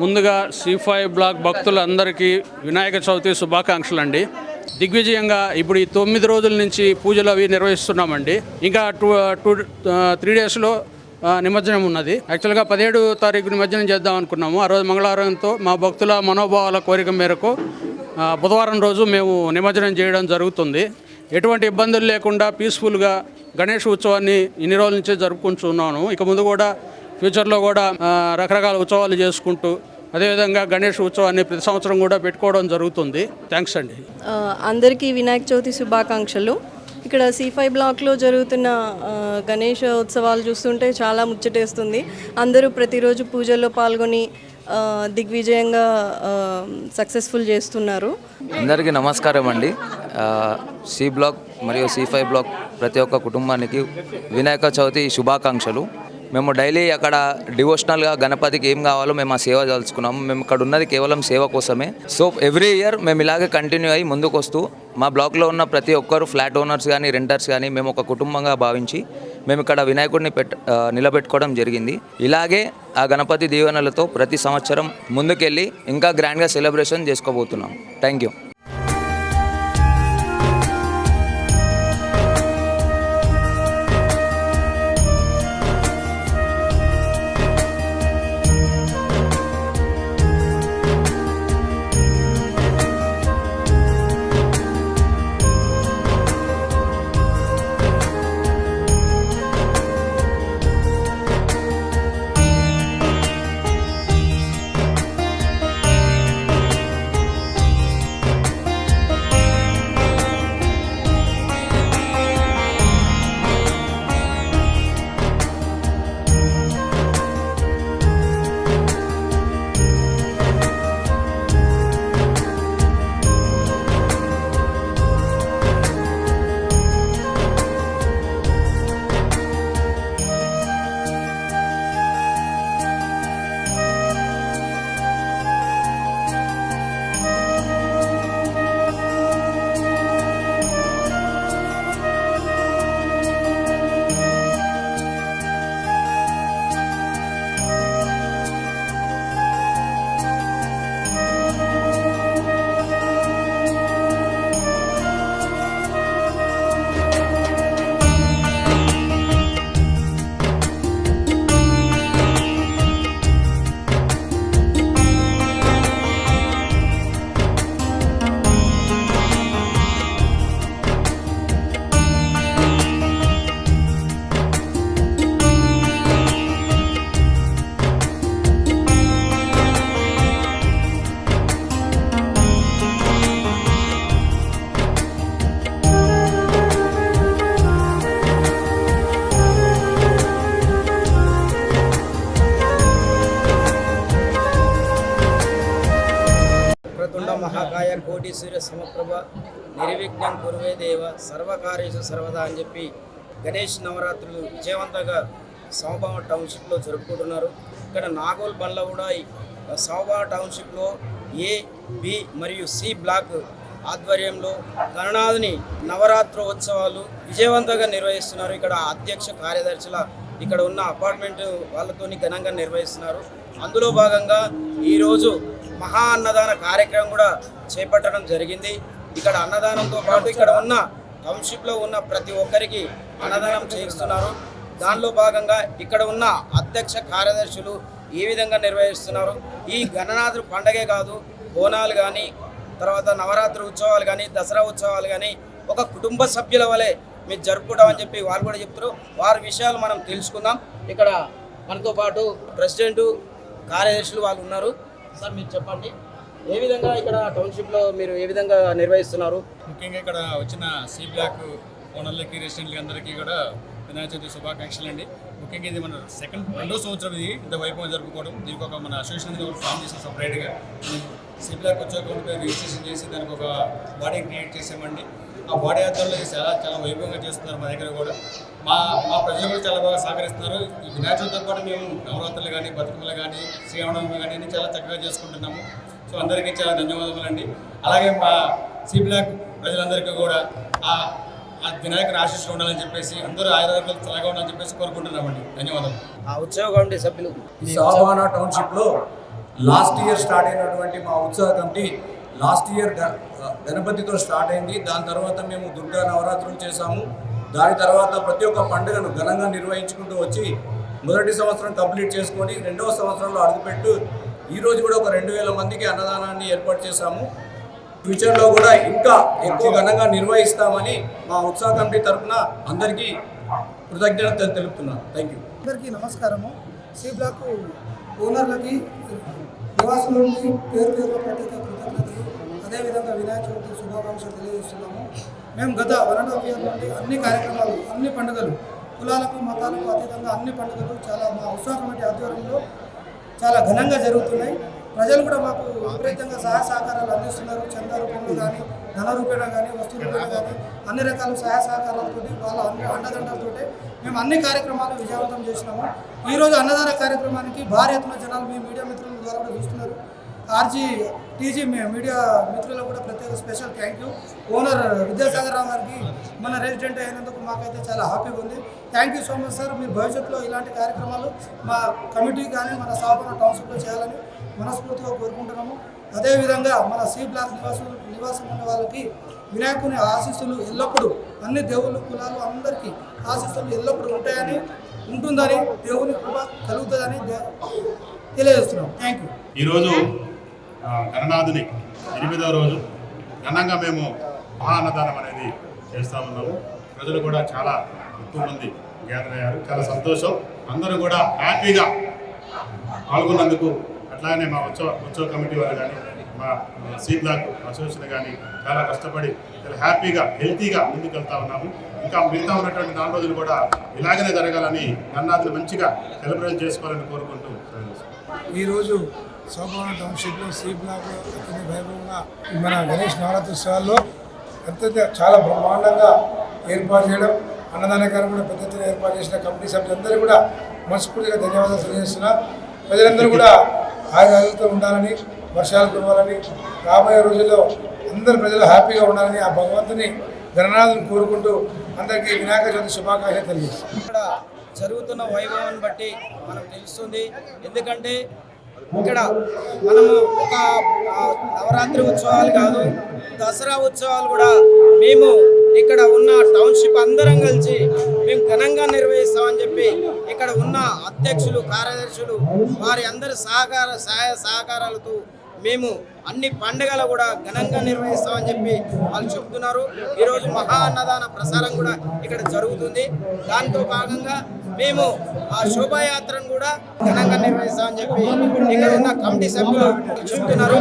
ముందుగా C five block భక్తులందరికీ వినాయక చవితి శుభాకాంక్షలు అండి దిగ్విజయంగా ఇప్పుడు ఈ తొమ్మిది రోజుల నుంచి పూజలు అవి నిర్వహిస్తున్నామండి. ఇంకా టూ టూ త్రీ డేస్లో నిమజ్జనం ఉన్నది. యాక్చువల్గా పదిహేడు తారీఖు నిమజ్జనం చేద్దాం అనుకున్నాము. ఆ రోజు మంగళవారంతో మా భక్తుల మనోభావాల కోరిక మేరకు బుధవారం రోజు మేము నిమజ్జనం చేయడం జరుగుతుంది. ఎటువంటి ఇబ్బందులు లేకుండా పీస్ఫుల్గా గణేష్ ఉత్సవాన్ని ఇన్ని రోజుల నుంచే జరుపుకుంటున్నాను. ఇక ముందు కూడా ఫ్యూచర్లో కూడా రకరకాల ఉత్సవాలు చేసుకుంటూ అదేవిధంగా గణేష్ ఉత్సవాన్ని ప్రతి సంవత్సరం కూడా పెట్టుకోవడం జరుగుతుంది. థ్యాంక్స్ అండి. అందరికీ వినాయక చవితి శుభాకాంక్షలు. ఇక్కడ సి ఫైవ్ బ్లాక్లో జరుగుతున్న గణేష ఉత్సవాలు చూస్తుంటే చాలా ముచ్చటేస్తుంది. అందరూ ప్రతిరోజు పూజల్లో పాల్గొని దిగ్విజయంగా సక్సెస్ఫుల్ చేస్తున్నారు. అందరికీ నమస్కారం అండి. సి బ్లాక్ మరియు సి ఫైవ్ బ్లాక్ ప్రతి ఒక్క కుటుంబానికి వినాయక చవితి శుభాకాంక్షలు. మేము డైలీ అక్కడ డివోషనల్గా గణపతికి ఏం కావాలో మేము ఆ సేవ తలుచుకున్నాము. మేము ఇక్కడ ఉన్నది కేవలం సేవ కోసమే. సో ఎవ్రీ ఇయర్ మేము ఇలాగే కంటిన్యూ అయ్యి ముందుకు వస్తూ మా బ్లాక్లో ఉన్న ప్రతి ఒక్కరు ఫ్లాట్ ఓనర్స్ కానీ రెంటర్స్ కానీ మేము ఒక కుటుంబంగా భావించి మేము ఇక్కడ వినాయకుడిని పెట్ నిలబెట్టుకోవడం జరిగింది. ఇలాగే ఆ గణపతి దీవెనలతో ప్రతి సంవత్సరం ముందుకెళ్ళి ఇంకా గ్రాండ్గా సెలబ్రేషన్ చేసుకోబోతున్నాం. Thank you. మహాకాయ కోటి సూర్య సమప్రభ నిర్విఘ్నం కురువే దేవ సర్వకార్యేషు సర్వదా అని చెప్పి గణేష్ నవరాత్రులు విజయవంతంగా సమభావ టౌన్షిప్లో జరుపుకుంటున్నారు. ఇక్కడ నాగోల్ బండ్ల కూడా సమభావ టౌన్షిప్లో ఏ బి మరియు సి బ్లాక్ ఆధ్వర్యంలో గణనాథుని నవరాత్రోత్సవాలు విజయవంతంగా నిర్వహిస్తున్నారు. ఇక్కడ అధ్యక్ష కార్యదర్శుల ఇక్కడ ఉన్న అపార్ట్మెంట్ వాళ్ళతోని ఘనంగా నిర్వహిస్తున్నారు. అందులో భాగంగా ఈరోజు మహా అన్నదాన కార్యక్రమం కూడా చేపట్టడం జరిగింది. ఇక్కడ అన్నదానంతో పాటు ఇక్కడ ఉన్న టౌన్షిప్లో ఉన్న ప్రతి ఒక్కరికి అన్నదానం చేయిస్తున్నారు. దానిలో భాగంగా ఇక్కడ ఉన్న అధ్యక్ష కార్యదర్శులు ఏ విధంగా నిర్వహిస్తున్నారు? ఈ గణనాథుడు పండగే కాదు బోనాలు కానీ తర్వాత నవరాత్రి ఉత్సవాలు కానీ దసరా ఉత్సవాలు కానీ ఒక కుటుంబ సభ్యుల వలె మీరు జరుపుకుంటామని చెప్పి వాళ్ళు కూడా చెప్తారు వారి విషయాలు మనం తెలుసుకుందాం. ఇక్కడ మనతో పాటు ప్రెసిడెంటు కార్యదర్శులు వాళ్ళు ఉన్నారు. సార్ మీరు చెప్పండి. ఏ విధంగా ఇక్కడ టౌన్షిప్లో మీరు ఏ విధంగా నిర్వహిస్తున్నారు? ముఖ్యంగా ఇక్కడ వచ్చిన సి బ్లాక్ ఓనర్లకి రెసిడెంట్లకి అందరికీ కూడా వినాయక చవితి శుభాకాంక్షలు అండి. ముఖ్యంగా ఇది మన సెకండ్ రెండో సంవత్సరం ఇది. ఇంత వైభవం జరుపుకోవడం. దీనికి ఒక మన అసోసియేషన్ అనేది ఒకటి ఫామ్ చేసాం సపరేట్గా. సి బ్లాక్ వచ్చాక రిజిస్ట్రేషన్ చేసి దానికి ఒక బాడీ క్రియేట్ చేసామండి. ఆ బాడీ ఆధ్వర్యంలో ఇది చాలా చాలా వైభవంగా చేస్తున్నారు మా దగ్గర కూడా. మా మా ప్రజలు కూడా చాలా బాగా సహకరిస్తున్నారు. ఈ వినాయక చవితితో పాటు మేము నవరాత్రులు కానీ బతుకమ్మలు కానీ శ్రీరామనవమి కానీ చాలా చక్కగా చేసుకుంటున్నాము. సో అందరికీ చాలా ధన్యవాదములు అండి అలాగే మా సి బ్లాక్ ప్రజలందరికీ కూడా ఆ ఆ వినాయకుని ఆశీస్సులు ఉండాలని చెప్పేసి అందరూ ఆయుర్వేదాలు చల్లగా ఉండాలని చెప్పేసి కోరుకుంటున్నామండి. ధన్యవాదాలు ఆ ఉత్సవ కమిటీ సభ్యులు. ఈ సావానా టౌన్షిప్లో లాస్ట్ ఇయర్ స్టార్ట్ అయినటువంటి మా ఉత్సవ కమిటీ లాస్ట్ ఇయర్ గ- గణపతితో స్టార్ట్ అయింది. దాని తర్వాత మేము దుర్గా నవరాత్రులు చేశాము. దాని తర్వాత ప్రతి ఒక్క పండుగను ఘనంగా నిర్వహించుకుంటూ వచ్చి మొదటి సంవత్సరం కంప్లీట్ చేసుకొని రెండవ సంవత్సరంలో అడుగుపెట్టు ఈరోజు కూడా ఒక రెండు వేల మందికి అన్నదానాన్ని ఏర్పాటు చేశాము. ఫ్యూచర్లో కూడా ఇంకా ఎక్కువ ఘనంగా నిర్వహిస్తామని మా ఉత్సవ కమిటీ తరఫున అందరికీ కృతజ్ఞత తెలుపుతున్నాను. థ్యాంక్ యూ అందరికీ నమస్కారము. సి బ్లాక్ ఓనర్లకి నివాసులకి పేరు పేరులో ప్రత్యేక అదేవిధంగా వినాయక చవితి శుభాకాంక్షలు తెలియజేస్తున్నాము. మేము గత వన్ అండ్ హాఫ్ ఇయర్ నుండి అన్ని కార్యక్రమాలు అన్ని పండుగలు కులాలకు మతాలకు అతీతంగా అన్ని పండుగలు చాలా మా ఉత్సవ కమిటీ ఆధ్వర్యంలో చాలా ఘనంగా జరుగుతున్నాయి. ప్రజలు కూడా మాకు విపరీతంగా సహాయ సహకారాలు అందిస్తున్నారు. చందా రూపంలో కానీ ధన రూపేణ కానీ వస్తు రూపేణ కానీ అన్ని రకాల సహాయ సహకారాలతో వాళ్ళ అన్ని అండదండలతో మేము అన్ని కార్యక్రమాలు విజయవంతం చేసినాము. ఈరోజు అన్నదాన కార్యక్రమానికి భారీ ఎత్తున జనాలు మీ మీడియా మిత్రుల ద్వారా కూడా చూస్తున్నారు. ఆర్జీ టీజీ మీడియా మిత్రులకు కూడా ప్రత్యేక special thank you. Owner Vidyasagar Rao గారికి మన రెసిడెంట్ అయినందుకు మాకైతే చాలా హ్యాపీగా ఉంది. Thank you so much sir మీరు భవిష్యత్తులో ఇలాంటి కార్యక్రమాలు మా కమిటీ కానీ మన సాపన టౌన్షిప్లో చేయాలని మనస్ఫూర్తిగా కోరుకుంటున్నాము. అదేవిధంగా మన సి బ్లాక్ నివాసులు నివాసం ఉన్న వాళ్ళకి వినాయకుని ఆశీస్సులు ఎల్లప్పుడూ అన్ని దేవుళ్ళు కులాలు అందరికీ ఆశీస్సులు ఎల్లప్పుడూ ఉంటాయని ఉంటుందని దేవుని కృప కలుగుతుందని తెలియజేస్తున్నాం. థ్యాంక్ యూ ఈరోజు గణనాథుని ఎనిమిదో రోజు. ఘనంగా మేము మహా అన్నదానం అనేది చేస్తూ ఉన్నాము. ప్రజలు కూడా చాలా ఎక్కువ మంది గ్యాదర్ అయ్యారు. చాలా సంతోషం. అందరూ కూడా హ్యాపీగా పాల్గొన్నందుకు అట్లానే మా ఉత్సవ ఉత్సవ కమిటీ వాళ్ళు కానీ మా సి బ్లాక్ అసోసియేషన్ కానీ చాలా కష్టపడి చాలా హ్యాపీగా హెల్తీగా ముందుకు వెళ్తా ఉన్నాము. ఇంకా మిగతా ఉన్నటువంటి నాలుగు రోజులు కూడా ఇలాగనే జరగాలని గణనాథులు మంచిగా సెలబ్రేట్ చేసుకోవాలని కోరుకుంటూ ఈరోజు సోమవారం టౌన్షిప్లో సి బ్లాక్ అత్యంత వైభవంగా మన గణేష్ నవరాత్రోత్సవాల్లో అత్యంత చాలా బ్రహ్మాండంగా ఏర్పాటు చేయడం అన్నదాన కార్యక్రమం పెద్ద ఎత్తున ఏర్పాటు చేసిన కమిటీ సభ్యులందరూ కూడా మనస్ఫూర్తిగా ధన్యవాదాలు తెలియజేస్తున్నా. ప్రజలందరూ కూడా ఆయుధాలతో ఉండాలని వర్షాలు కురవాలని రాబోయే రోజుల్లో అందరు ప్రజలు హ్యాపీగా ఉండాలని ఆ భగవంతుని గణనాథుని కోరుకుంటూ అందరికీ వినాయక చవితి శుభాకాంక్షలు తెలియజేస్తున్నాను ఇక్కడ జరుగుతున్న వైభవాన్ని బట్టి మనకు తెలుస్తుంది. ఎందుకంటే ఇక్కడ మనము ఒక నవరాత్రి ఉత్సవాలు కాదు దసరా ఉత్సవాలు కూడా మేము ఇక్కడ ఉన్న టౌన్షిప్ అందరం కలిసి మేము ఘనంగా నిర్వహిస్తామని చెప్పి ఇక్కడ ఉన్న అధ్యక్షులు కార్యదర్శులు వారి అందరి సహకార సహాయ సహకారాలతో మేము అన్ని పండుగలు కూడా ఘనంగా నిర్వహిస్తామని చెప్పి వాళ్ళు చెప్తున్నారు. ఈరోజు మహా అన్నదాన ప్రసారం కూడా ఇక్కడ జరుగుతుంది. దాంతో భాగంగా మేము ఆ శోభాయాత్రను కూడా ఘనంగా నిర్వహిస్తామని చెప్పి ఇక్కడ ఉన్న కమిటీ సభ్యులు చెప్తున్నారు.